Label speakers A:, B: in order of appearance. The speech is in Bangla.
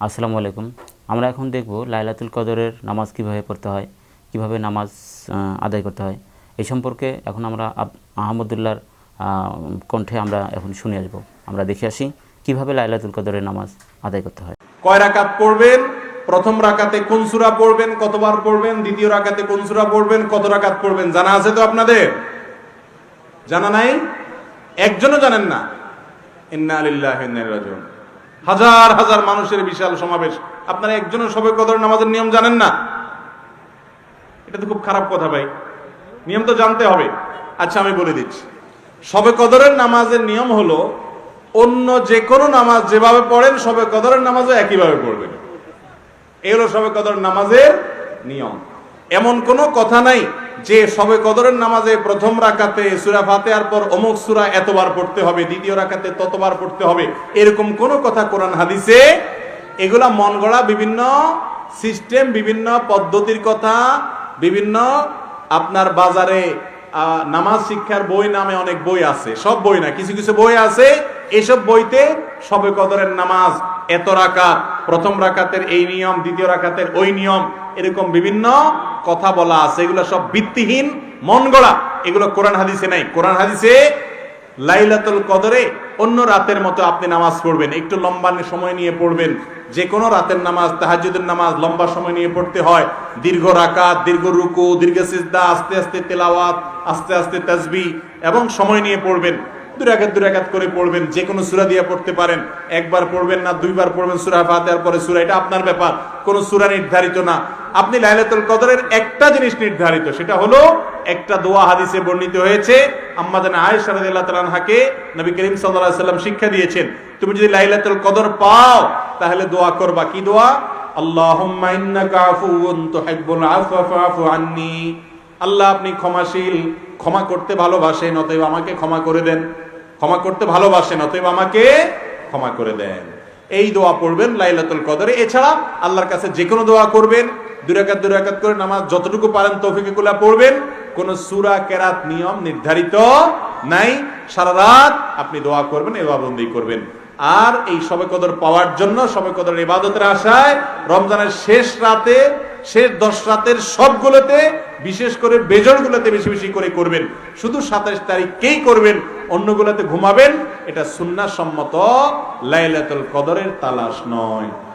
A: আসসালামু আলাইকুম। আমরা এখন দেখব লাইলাতুল কদরের নামাজ কীভাবে পড়তে হয় কীভাবে নামাজ আদায় করতে হয়। এই সম্পর্কে এখন আমরা আব- আহমদুল্লাহর আহ, কণ্ঠে আমরা এখন শুনে আসব। আমরা দেখে আসি কীভাবে লাইলাতুল কদরের নামাজ আদায় করতে হয়।
B: কয় রাকাত পড়বেন? প্রথম রাকাতে কোন সূরা পড়বেন কতবার পড়বেন? দ্বিতীয় রাকাতে কোন সূরা পড়বেন কত রাকাত পড়বেন? জানা আছে তো আপনাদের? জানা নাই? একজনও জানেন না। ইন্না আলিল্লাহ রাজিউন। হাজার হাজার মানুষের বিশাল সমাবেশ। আপনারা একজনের সবে কদর নামাজের নিয়ম জানেন না? এটা তো খুব খারাপ কথা ভাই। নিয়ম তো জানতে হবে। আচ্ছা আমি বলে দিচ্ছি। সবে কদরের নামাজের নিয়ম হলো, অন্য যে কোনো নামাজ যেভাবে পড়েন, সবে কদরের নামাজও একইভাবে পড়বেন। এই হলো সবে কদর নামাজের নিয়ম। এমন কোনো কথা নাই যে সবে কদরের নামাজে প্রথম রাকাতে সুরা ফাতেহার পর অমুক সুরা এতবার পড়তে হবে, দ্বিতীয় রাকাতে ততবার পড়তে হবে, এরকম কোনো কথা কোরআন হাদিসে এগুলা মন গড়া বিভিন্ন সিস্টেম, বিভিন্ন পদ্ধতির কথা, বিভিন্ন আপনার বাজারে নামাজ শিক্ষার বই নামে অনেক বই আছে, সব বই না, কিছু কিছু বই আছে, এসব বইতে সবে কদরের নামাজ, এত রাকাত, প্রথম রাকাতের এই নিয়ম, দ্বিতীয় রাকাতের ওই নিয়ম, এরকম বিভিন্ন কথা বলা আছে, এগুলো সব ভিত্তিহীন, মন গড়া। এগুলো কোরআন হাদিসে নাই। কোরআন হাদিসে লাইলাতুল কদরে অন্য রাতের মতো আপনি নামাজ পড়বেন, একটু লম্বা সময় নিয়ে পড়বেন। যে কোনো রাতের নামাজ, তাহাজ্জুদের নামাজ লম্বা সময় নিয়ে পড়তে হয়। দীর্ঘ রাকাত, দীর্ঘ রুকু, দীর্ঘ সিজদা, আস্তে আস্তে তেলাওয়াত, আস্তে আস্তে তাসবি এবং সময় নিয়ে পড়বেন। দুই রাকাত দুই রাকাত করে পড়বেন যে কোনো সূরা দিয়ে পড়তে পারেন। একবার পড়বেন না, দুইবার পড়বেন সূরা ফাতিহার পরে সূরা, এটা আপনার ব্যাপার। কোনো সূরা নির্ধারিত না। আপনি লাইলাতুল কদরের একটা জিনিস নির্ধারিত, সেটা হলো একটা দোয়া হাদিসে বর্ণিত হয়েছে আম্মাদান আয়েশা রাদিয়াল্লাহু তাআলা আনহাকে নবী করিম সাল্লাল্লাহু আলাইহি শিক্ষা দিয়েছেন, তুমি যদি লাইলাতুল কদর পাও, তাহলে দোয়া করবা। কি দোয়া? আল্লাহুম্মা ইন্নাকা আফুউন তুহিব্বুল আফওয়া ফাআফু আন্নী। আল্লাহ আপনি ক্ষমাশীল, ক্ষমা করতে ভালোবাসেন, অতএব আমাকে ক্ষমা করে দেন। ক্ষমা করতে ভালোবাসেন, অতএব আমাকে ক্ষমা করে দেন। এই দোয়া পড়বেন লাইলাতুল কদরে। এছাড়া আল্লাহর কাছে যে কোনো দোয়া করবেন। দুরাকাত দুরাকাত করে নামাজ যতটুকু পারেন তৌফিকুল্লাহ পড়বেন। কোন সূরা, কেরাত, নিয়ম নির্ধারিত নাই। সারা রাত আপনি দোয়া করবেন এবাবন্দি করবেন। আর এই সবে কদর পাওয়ার জন্য, সবে কদর ইবাদতের আশায় রমজানের শেষ রাতে, শেষ দশ রাতের সবগুলোতে, বিশেষ করে বেজরগুলোতে বেশি বেশি করে করবেন। শুধু সাতাশ তারিখকেই করবেন, অন্যগুলোতে ঘুমাবেন। এটা সুন্নাহ সম্মত লাইলাতুল কদরের তালাশ নয়।